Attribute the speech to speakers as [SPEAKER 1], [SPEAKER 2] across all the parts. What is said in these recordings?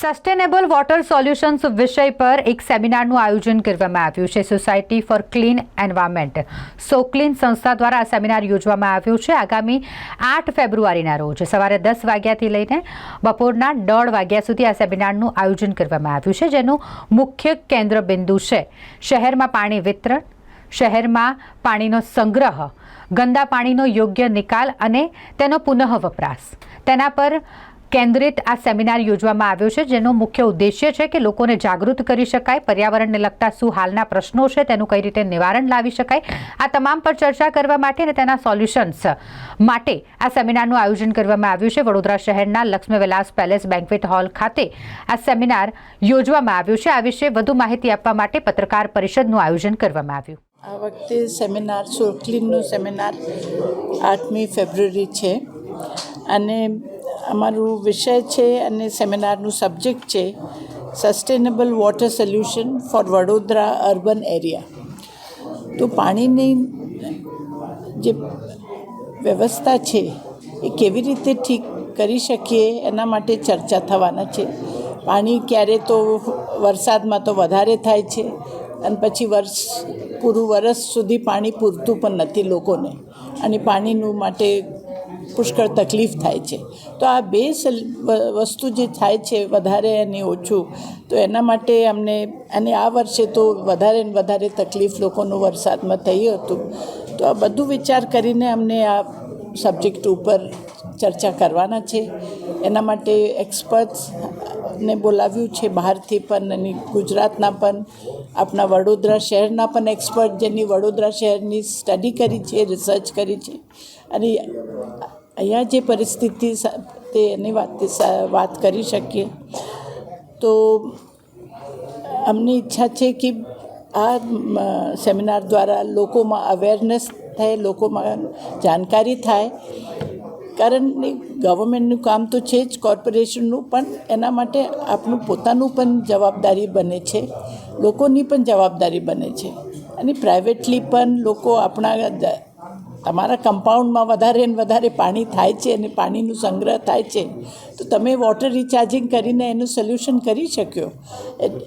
[SPEAKER 1] Sustainable water solutions વિષય પર એક સેમિનારનું આયોજન કરવામાં આવ્યું છે society for clean environment SoClean સંસ્થા દ્વારા આ સેમિનાર યોજવામાં આવ્યું છે, આગામી આઠ ફેબ્રુઆરીના રોજ. સવારે દસ વાગ્યાથી લઈને બપોરના દોઢ વાગ્યા સુધી આ સેમિનારનું આયોજન કરવામાં આવ્યું છે, જેનું મુખ્ય કેન્દ્ર બિંદુ છે. શહેરમાં પાણી વિતરણ, શહેરમાં પાણીનો સંગ્રહ, ગંદા પાણીનો યોગ્ય નિકાલ અને તેનો પુનઃ વપરાશ. તેના પર કેન્દ્રિત આ સેમિનાર યોજવામાં આવ્યો છે, જેનો મુખ્ય ઉદ્દેશ્ય છે કે લોકોને જાગૃત કરી શકાય, પર્યાવરણને લગતા શું હાલના પ્રશ્નો છે તેનું કઈ રીતે નિવારણ લાવી શકાય, આ તમામ પર ચર્ચા કરવા માટે અને તેના સોલ્યુશન્સ માટે આ સેમિનારનું આયોજન કરવામાં આવ્યું છે. વડોદરા શહેરના Laxmi Vilas palace banquet hall ખાતે આ સેમિનાર યોજવામાં આવ્યું છે. આ વિશે વધુ માહિતી આપવા માટે પત્રકાર પરિષદનું આયોજન કરવામાં આવ્યું.
[SPEAKER 2] આ વખતે સેમિનાર સોકલીનનું સેમિનાર આઠમી ફેબ્રુઆરી છે. અને અમારું વિષય છે અને સેમિનારનું સબ્જેક્ટ છે sustainable water solution for Vadodara urban area તો પાણીની જે વ્યવસ્થા છે એ કેવી રીતે ઠીક કરી શકીએ એના માટે ચર્ચા થવાના છે. પાણી ક્યારે તો વરસાદમાં તો વધારે થાય છે અને પછી વર્ષ પૂરું વરસ સુધી પાણી પૂરતું પણ નથી લોકોને. અને પાણીનું માટે પુષ્કળ તકલીફ થાય છે. તો આ બે વસ્તુ જે થાય છે વધારે અને ઓછું, તો એના માટે અમને, અને આ વર્ષે તો વધારે ને વધારે તકલીફ લોકોનું વરસાદમાં થયું હતું. તો આ બધું વિચાર કરીને અમને આ સબ્જેક્ટ ઉપર ચર્ચા કરવાના છે. એના માટે એક્સપર્ટ્સ ને બોલાવ્યું છે બહારથી પણ અને ગુજરાતના પણ. આપણા વડોદરા શહેરના પણ એક્સપર્ટ જેની વડોદરા શહેરની સ્ટડી કરી છે, રિસર્ચ કરી છે. અને અહીંયા જે પરિસ્થિતિ સા- તે એની વાત વાત કરી શકીએ. તો અમની ઈચ્છા છે કે આ સેમિનાર દ્વારા લોકોમાં અવેરનેસ થાય, લોકોમાં જાણકારી થાય. કારણ ગવર્મેન્ટનું કામ તો છે જ કોર્પોરેશનનું પણ એના માટે આપણું પોતાનું પણ જવાબદારી બને છે. લોકોની પણ જવાબદારી બને છે. અને પ્રાઇવેટલી પણ લોકો આપણા તમારા કમ્પાઉન્ડમાં વધારે ને વધારે પાણી થાય છે અને પાણીનું સંગ્રહ થાય છે, તો તમે વોટર રિચાર્જિંગ કરીને એનું સોલ્યુશન કરી શક્યો.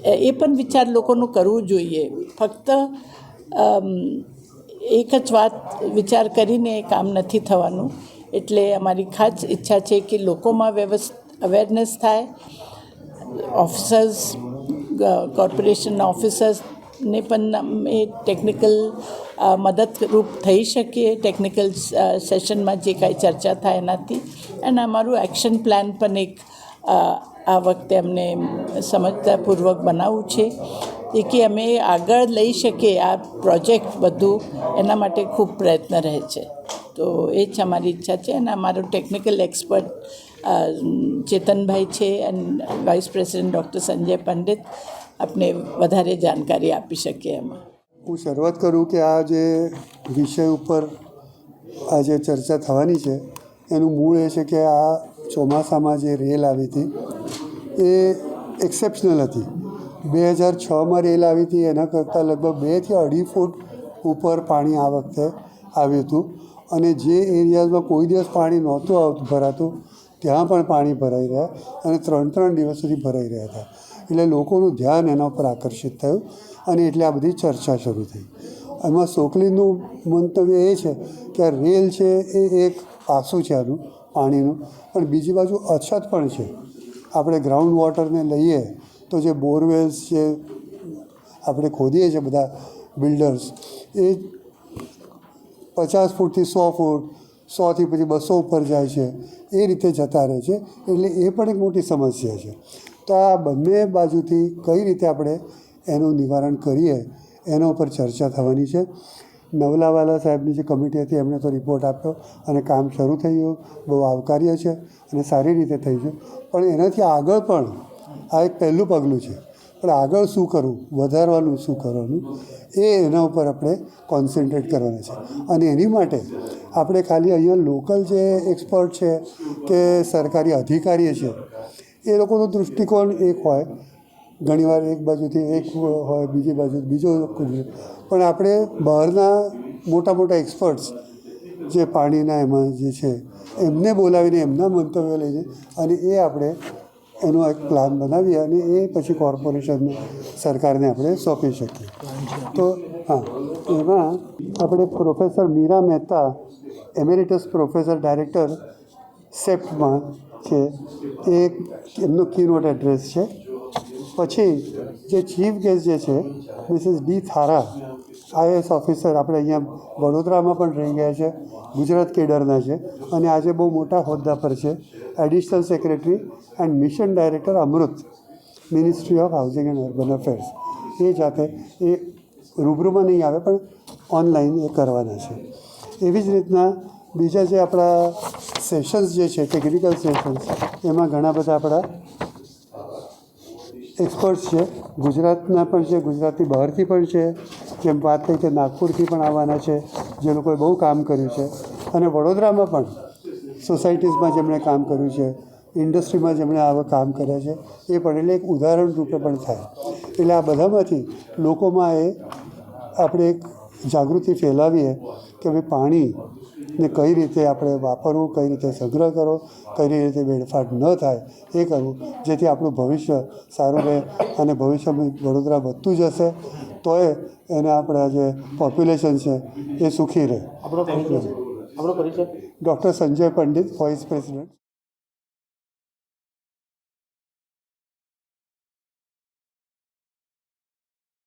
[SPEAKER 2] એ- પણ વિચાર લોકોનું કરવું જોઈએ. ફક્ત એક જ વાત વિચાર કરીને એ કામ નથી થવાનું. એટલે અમારી ખાસ ઈચ્છા છે કે લોકોમાં વ્યવસ્થ અવેરનેસ થાય. ઓફિસર્સ કોર્પોરેશનના ઓફિસર્સને પણ એ ટેકનિકલ મદદરૂપ થઈ શકીએ. ટેકનિકલ સેશનમાં જે કાંઈ ચર્ચા થાય એનાથી. અને અમારું એક્શન પ્લાન પણ એક આ વખતે અમને સમજતાપૂર્વક બનાવવું છે. એ કે અમે આગળ લઈ શકીએ આ પ્રોજેક્ટ બધું, એના માટે ખૂબ પ્રયત્ન રહે છે. તો એ જ અમારી ઈચ્છા છે. અને અમારું ટેકનિકલ એક્સપર્ટ ચેતનભાઈ છે અને vice president doctor Sanjay Pandit. આપને વધારે જાણકારી આપી શકીએ એમાં.
[SPEAKER 3] હું શરૂઆત કરું કે આ જે વિષય ઉપર આ જે ચર્ચા થવાની છે, એનું મૂળ એ છે કે આ ચોમાસામાં જે રેલ આવી હતી, એ એક્સેપ્શનલ હતી. બે હજાર છમાં રેલ આવી હતી, એના કરતાં લગભગ બેથી અઢી ફૂટ ઉપર પાણી આ વખતે આવ્યું હતું. અને જે એરિયાઝમાં કોઈ દિવસ પાણી નહોતું આવતું ભરાતું, ત્યાં પણ પાણી ભરાઈ રહ્યા અને ત્રણ ત્રણ દિવસ સુધી ભરાઈ રહ્યા હતા. એટલે લોકોનું ધ્યાન એના ઉપર આકર્ષિત થયું અને એટલે આ બધી ચર્ચા શરૂ થઈ. એમાં સોકલીનું મંતવ્ય એ છે કે આ રેલ છે એ એક પાસું છે આનું, પાણીનું. પણ બીજી બાજુ અછત પણ છે. આપણે ગ્રાઉન્ડ વોટરને લઈએ તો જે બોરવેલ્સ છે આપણે ખોદીએ છીએ બધા બિલ્ડર્સ એ પચાસ ફૂટથી સો ફૂટ, સોથી પછી બસો ઉપર જાય છે. એ રીતે જતા રહે છે. એટલે એ પણ એક મોટી સમસ્યા છે. તો આ બંને બાજુથી કઈ રીતે આપણે એનું નિવારણ કરીએ, એના ઉપર ચર્ચા થવાની છે. નવલાવાલા સાહેબની જે કમિટી હતી, એમણે તો રિપોર્ટ આપ્યો અને કામ શરૂ થઈ ગયું. બહુ આવકાર્ય છે અને સારી રીતે થઈ છે. પણ એનાથી આગળ પણ આ એક પહેલું પગલું છે. પણ આગળ શું કરવું, વધારવાનું શું કરવાનું, એ એના ઉપર આપણે કોન્સન્ટ્રેટ કરવાના છે. અને એની માટે આપણે ખાલી અહીંયા લોકલ જે એક્સપર્ટ છે કે સરકારી અધિકારીએ છે એ લોકોનો દૃષ્ટિકોણ એક હોય. ઘણીવાર એક બાજુથી એક હોય, બીજી બાજુ, બીજો પણ આપણે બહારના મોટા મોટા એક્સપર્ટ્સ જે પાણીના એમાં જે છે, એમને બોલાવીને એમના મંતવ્યો લઈને અને એ આપણે એનો એક પ્લાન બનાવીએ અને એ પછી કોર્પોરેશનને સરકારને આપણે સોંપી શકીએ. તો, હા, એમાં આપણે professor Meera Mehta emeritus professor director સેપ્ટમાં છે, એ એમનું કીનોટ એડ્રેસ છે. પછી જે ચીફ ગેસ્ટ જે છે Mrs D Thara IAS officer આપણે અહીંયા વડોદરામાં પણ રહી ગયા છે, ગુજરાત કેડરના છે અને આજે બહુ મોટા હોદ્દા પર છે. Additional secretary and mission director Amrut ministry of housing and urban affairs એ જાતે એ રૂબરૂમાં નહીં આવે, પણ ઓનલાઈન એ કરવાના છે. એવી જ રીતના બીજા જે આપણા સેશન્સ જે છે ટેકનિકલ સેશન્સ એમાં ઘણા બધા આપણા એક્સપર્ટ્સ છે. ગુજરાતના પણ છે ગુજરાતની બહારથી પણ છે. જેમ વાત થઈ કે નાગપુરથી પણ આવવાના છે, જે લોકોએ બહુ કામ કર્યું છે. અને વડોદરામાં પણ સોસાયટીઝમાં જેમણે કામ કર્યું છે ઇન્ડસ્ટ્રીમાં જેમણે આવા કામ કર્યા છે, એ પણ એટલે એક ઉદાહરણ રૂપે પણ થાય. એટલે આ બધામાંથી લોકોમાં એ આપણે એક જાગૃતિ ફેલાવીએ કે ભાઈ પાણીને કઈ રીતે આપણે વાપરવું કઈ રીતે સંગ્રહ કરવો કઈ રીતે વેડફાટ ન થાય એ કરવું જેથી આપણું ભવિષ્ય સારું રહે અને ભવિષ્યમાં વડોદરા વધતું જશે તોય એને આપણે જે પોપ્યુલેશન છે એ સુખી રહે.
[SPEAKER 4] આપણો પરિચય
[SPEAKER 3] doctor Sanjay Pandit vice president